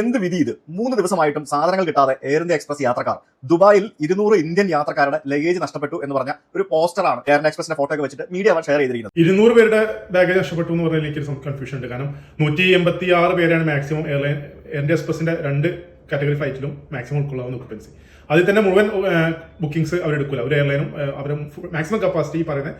എന്ത് വിധി ഇത്? മൂന്ന് ദിവസമായിട്ടും സാധനങ്ങൾ കിട്ടാതെ എയർ ഇന്ത്യ എക്സ്പ്രസ് യാത്രക്കാർ. ദുബായിൽ ഇരുന്നൂറ് ഇന്ത്യൻ യാത്രക്കാരുടെ ലഗേജ് നഷ്ടപ്പെട്ടു എന്ന് പറഞ്ഞ ഒരു പോസ്റ്ററാണ് എയർ ഇന്ത്യ എക്സ്പ്രസിന്റെ ഫോട്ടോ ഒക്കെ വെച്ചിട്ട് മീഡിയ അവർ ഷെയർ ചെയ്തിരിക്കുന്നത്. ഇരുന്നൂറ് പേരുടെ ബാഗേജ് നഷ്ടപ്പെട്ടു എന്ന് പറഞ്ഞാൽ എനിക്ക് കൺഫ്യൂഷൻ ഉണ്ട്. കാരണം നൂറ്റി എൺപത്തി ആറ് പേരാണ് മാക്സിമം എയർലൈൻ എയർ ഇന്ത്യ എക്സ്പ്രസിന്റെ രണ്ട് കാറ്റഗറി ഫ്ലൈറ്റിലും മാക്സിമം ഉൾക്കൊള്ളാവുന്ന ഒക്കുപ്പൻസി അതിൽ തന്നെ മുഴുവൻ ബുക്കിംഗ്സ് അവരെടുക്കില്ല ഒരു എയർലൈനും അവർ മാക്സിമം കപ്പാസിറ്റി പറയുന്ന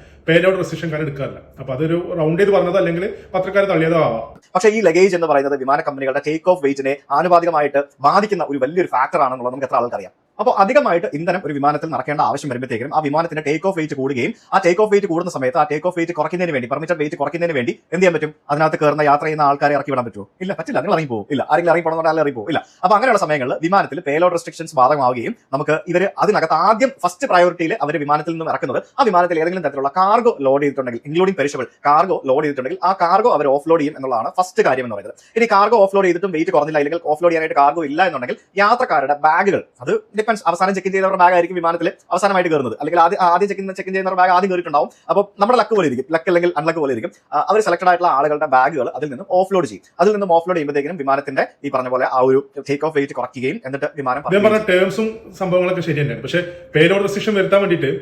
ഔട്ട് റെസ്ട്രിക്ഷൻ കാരണം എടുക്കാറില്ല. അപ്പൊ അതൊരു റൗണ്ട് ചെയ്ത് പറഞ്ഞത് അല്ലെങ്കിൽ പത്രക്കാർ തള്ളിയതോ ആവാം പക്ഷേ ഈ ലഗേജ് എന്ന് പറയുന്നത് വിമാന കമ്പനികളുടെ ടേക്ക് ഓഫ് വെയിറ്റിനെ ആനുപാതികമായിട്ട് ബാധിക്കുന്ന ഒരു വലിയൊരു ഫാക്ടർ ആണെന്നുള്ളത് നമുക്ക് എത്ര ആൾക്കറിയാം അപ്പോൾ അധികമായിട്ട് ഇന്ധനം ഒരു വിമാനത്തിൽ നടക്കേണ്ട ആവശ്യം വരുമ്പോഴത്തേക്കും ആ വിമാനത്തിന്റെ ടേക്ക് ഓഫ് വെയിറ്റ് കൂടുകയും ആ ടേക്ക് ഓഫ് വെയിറ്റ് കൂടുന്ന സമയത്ത് ആ ടേക്ക് ഓഫ് വെയിറ്റ് കുറയ്ക്കുന്നതിന് വേണ്ടി പെർമിറ്റഡ് വെയിറ്റ് കുറയ്ക്കുന്നതിന് വേണ്ടി എന്ത് ചെയ്യാൻ പറ്റും? അതിനകത്ത് കയറുന്ന യാത്ര ചെയ്യുന്ന ആൾക്കാരെ ഇറക്കി വിടാൻ പറ്റുമോ? ഇല്ല പറ്റില്ല. നിങ്ങൾ ഇറങ്ങി പോകും ഇല്ല ആരെങ്കിലും ഇറങ്ങി പറഞ്ഞാൽ ഇറങ്ങി പോകും ഇല്ല. അപ്പൊ അങ്ങനെയുള്ള സമയങ്ങളിൽ വിമാനത്തിൽ പേലോഡ് റെസ്ട്രിക്ഷൻസ് ബാധകമാവുകയും നമുക്ക് ഇവർ അതിനകത്ത് ആദ്യം ഫസ്റ്റ് പ്രയോറിറ്റിയിൽ അവർ വിമാനത്തിൽ നിന്നും ഇറക്കുന്നത് ആ വിമാനത്തിൽ ഏതെങ്കിലും തരത്തിലുള്ള കാർഗോ ലോഡ് ചെയ്തിട്ടുണ്ടെങ്കിൽ ഇൻക്ലൂഡിംഗ് പെരിഷബിൾ കാർഗോ ലോഡ് ചെയ്തിട്ടുണ്ടെങ്കിൽ ആ കാർഗോ അവർ ഓഫ് ലോഡ് ചെയ്യും എന്നുള്ളതാണ് ഫസ്റ്റ് കാര്യം എന്ന് പറയുന്നത്. ഇനി കാർഗോ ഓഫ് ലോഡ് ചെയ്തിട്ടും വെയിറ്റ് കുറഞ്ഞില്ല അല്ലെങ്കിൽ ഓഫ് ലോഡ് ചെയ്യാനായിട്ട് കാർഗോ ഇല്ല എന്നുണ്ടെങ്കിൽ യാത്രക്കാരുടെ ബാഗുകൾ അത് ഡിപ്പെൻസ് അവസാനം ചെക്ക് ചെയ്തവരുടെ ബാഗ് ആയിരിക്കും വിമാനത്തിൽ അവസാനമായിട്ട് കയറുന്നത്. അല്ലെങ്കിൽ ആദ്യം ആദ്യം ചെക്ക് ചെക്ക് ചെയ്യുന്നവരുടെ ബാഗ് ആദ്യം കയറിയിട്ടുണ്ടാവും. അപ്പോൾ നമ്മുടെ ലക്ക് പോലെ ഇരിക്കും. ലക്ക് അല്ലെങ്കിൽ അൺലക്ക് പോലെ ഇരിക്കും. അവർ സെലക്ടഡ് ആയിട്ടുള്ള ആളുകളുടെ ബാഗുകൾ അതിൽ നിന്നും ഓഫ് ലോഡ് ചെയ്യും. അതിൽ നിന്നും ഓഫ് ലോഡ് ചെയ്യുമ്പോഴത്തേക്കും വിമാനത്തിന്റെ ഈ പറഞ്ഞ പോലെ ആ ഒരു ടേക്ക് ഓഫ് വെയിറ്റ് കുറയ്ക്കുകയും എന്നിട്ട് വിമാനം പറഞ്ഞ ടേംസും സംഭവങ്ങളൊക്കെ ശരി തന്നെയാണ്. പക്ഷേ പേലോഡ് റെസ്ട്രിക്ഷൻ വരുത്താൻ വേണ്ടിയിട്ട്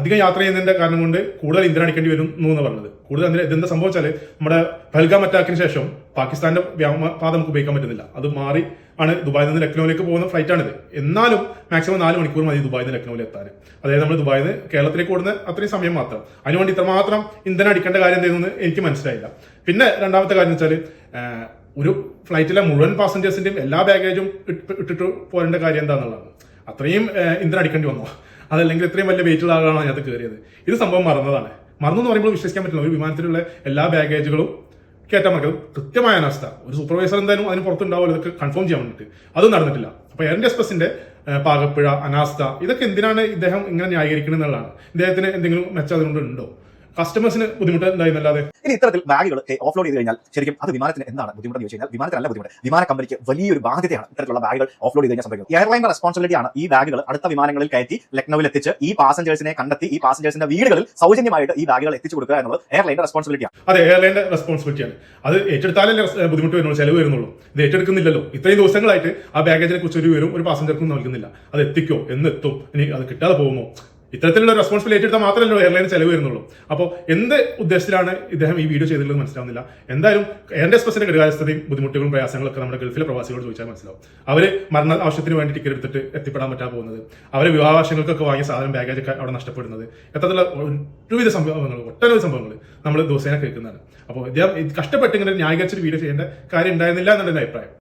അധികം യാത്ര ചെയ്യുന്നതിന്റെ കാരണം കൊണ്ട് കൂടുതൽ ഇന്ധനം അടിക്കേണ്ടി വരും എന്ന് പറഞ്ഞത്. കൂടുതൽ എന്താ ഇതെന്താ സംഭവിച്ചാൽ നമ്മുടെ പൽഗാം അറ്റാക്കിന് ശേഷം പാകിസ്ഥാന്റെ വ്യോമപാത നമുക്ക് ഉപയോഗിക്കാൻ പറ്റുന്നില്ല. അത് മാറി ആണ് ദുബായിൽ നിന്ന് ലക്നൌവിലേക്ക് പോകുന്ന ഫ്ലൈറ്റ് ആണിത്. എന്നാലും മാക്സിമം നാല് മണിക്കൂർ മതി ദുബായിൽ നിന്ന് ലക്നൌവിൽ എത്താൻ. അതായത് നമ്മൾ ദുബായിൽ നിന്ന് കേരളത്തിലേക്ക് ഓടുന്ന അത്രയും സമയം മാത്രം. അതിനുവേണ്ടി ഇത്രമാത്രം ഇന്ധനം അടിക്കേണ്ട കാര്യം എന്തെന്ന് എനിക്ക് മനസ്സിലായില്ല. പിന്നെ രണ്ടാമത്തെ കാര്യം വെച്ചാൽ ഒരു ഫ്ലൈറ്റിലെ മുഴുവൻ പാസഞ്ചേഴ്സിന്റെയും എല്ലാ ബാഗേജും ഇട്ടിട്ട് പോരേണ്ട കാര്യം എന്താണെന്നുള്ളത് അത്രയും ഇന്ധനം അടിക്കേണ്ടി വന്നു? അതല്ലെങ്കിൽ ഇത്രയും വലിയ വെയിറ്റുള്ള ആളാണ് അതിനകത്ത് കയറിയത് ഇത് സംഭവം മറന്നതാണ്. മറന്നു എന്ന് പറയുമ്പോൾ വിശ്വസിക്കാൻ പറ്റില്ല. ഒരു വിമാനത്തിലുള്ള എല്ലാ ബാഗേജുകളും കയറ്റാൻ പറ്റും കൃത്യമായ അനാസ്ഥ. ഒരു സൂപ്പർവൈസർ എന്തായാലും അതിന് പുറത്തുണ്ടാവുമല്ലോ. ഇതൊക്കെ കൺഫേം ചെയ്യാൻ വേണ്ടിയിട്ട്. അതും നടന്നിട്ടില്ല. അപ്പൊ എയർ എക്സ്പ്രസിന്റെ പാകപ്പിഴ അനാസ്ഥ ഇതൊക്കെ എന്തിനാണ് ഇദ്ദേഹം ഇങ്ങനെ ന്യായീകരിക്കുന്നത് എന്നുള്ളതാണ്. ഇദ്ദേഹത്തിന് എന്തെങ്കിലും മെച്ചം അതുകൊണ്ട് ഉണ്ടോ? കസ്റ്റമേഴ്സിന് ബുദ്ധിമുട്ട് ഉണ്ടായിരുന്നല്ലാതെ ഇനി ഇത്തരത്തിൽ ബാഗുകൾ ഓഫ്ലോഡ് ചെയ്ത് കഴിഞ്ഞാൽ ശരിക്കും അത് വിമാനത്തിന് എന്താണ് ബുദ്ധിമുട്ട് ചോദിച്ചു കഴിഞ്ഞാൽ വിമാനത്തിനല്ല ബുദ്ധിമുട്ട്. വിമാന കമ്പനിക്ക് വലിയൊരു ബാധ്യതയാണ് ഇത്തരത്തിലുള്ള ബാഗുകൾ ഓഫ്ലോഡ് ചെയ്ത് കഴിഞ്ഞാൽ സംഭവിക്കുന്നത്. എയർലൈന്റെ റെസ്പോൺസിബിലിറ്റി ആണ് ഈ ബാഗുകൾ അടുത്ത വിമാനങ്ങളിൽ കയറ്റി ലക്നൌവിൽ എത്തിച്ച് ഈ പാസഞ്ചേഴ്സിനെ കണ്ടെത്തി ഈ പാസഞ്ചേഴ്സിന്റെ വീടുകളിൽ സൗജന്യമായിട്ട് ഈ ബാഗുകൾ എത്തിച്ചു കൊടുക്കുക എന്നുള്ളത് എയർലൈന്റെ റെസ്പോൺസിബിലിറ്റിയാണ് അതെ എയർലൈന്റെ റെസ്പോൺസിബിലിറ്റിയാണ് അത് ഏറ്റെടുത്താലല്ലേ ബുദ്ധിമുട്ട് വരുന്നുള്ളൂ ചെലവ് വരുന്നുള്ളൂ. ഇത് ഏറ്റെടുക്കുന്നില്ലല്ലോ. ഇത്രയും ദിവസങ്ങളായിട്ട് ആ ബാഗേജിനെ കുറിച്ച് ഒരു വിവരം ഒരു പാസഞ്ചർക്കും നൽകുന്നില്ല. അത് എത്തിക്കോ എന്നെത്തും. ഇനി അത് കിട്ടാതെ പോകുമോ? ഇത്തരത്തിലുള്ള റെസ്പോൺസിബിൾ ഏറ്റെടുത്താൽ മാത്രമല്ലോ എയർലൈന് ചെലവ് വരുന്നുള്ളൂ. അപ്പോൾ എന്ത് ഉദ്ദേശത്തിലാണ് ഇദ്ദേഹം ഈ വീഡിയോ ചെയ്തിട്ടുള്ളത് മനസ്സിലാവുന്നില്ല. എന്തായാലും എയർ എക്സ്പ്രസിന്റെ ഘടകാവസ്ഥയും ബുദ്ധിമുട്ടുകളും പ്രയാസങ്ങളൊക്കെ നമ്മുടെ ഗൾഫിലെ പ്രവാസികളോട് ചോദിച്ചാൽ മനസ്സിലാവും. അവർ മരണ ആവശ്യത്തിന് വേണ്ടി ടിക്കറ്റ് എടുത്തിട്ട് എത്തിപ്പെടാൻ പറ്റാൻ പോകുന്നത്. അവരെ വിവാഹാവശ്യങ്ങൾക്കൊക്കെ വാങ്ങിയ സാധനം ബാഗേജ് ഒക്കെ അവിടെ നഷ്ടപ്പെടുന്നത്. എത്തരത്തിലുള്ള ഒരുവിധ സംഭവങ്ങൾ ഒട്ടനവധി സംഭവങ്ങൾ നമ്മൾ ദിവസേന കേൾക്കുന്നതാണ്. അപ്പോൾ ഇദ്ദേഹം കഷ്ടപ്പെട്ട് ഇങ്ങനെ ന്യായീകരിച്ചൊരു വീഡിയോ ചെയ്യേണ്ട കാര്യം ഉണ്ടായിരുന്നില്ല എന്നുള്ള അഭിപ്രായം.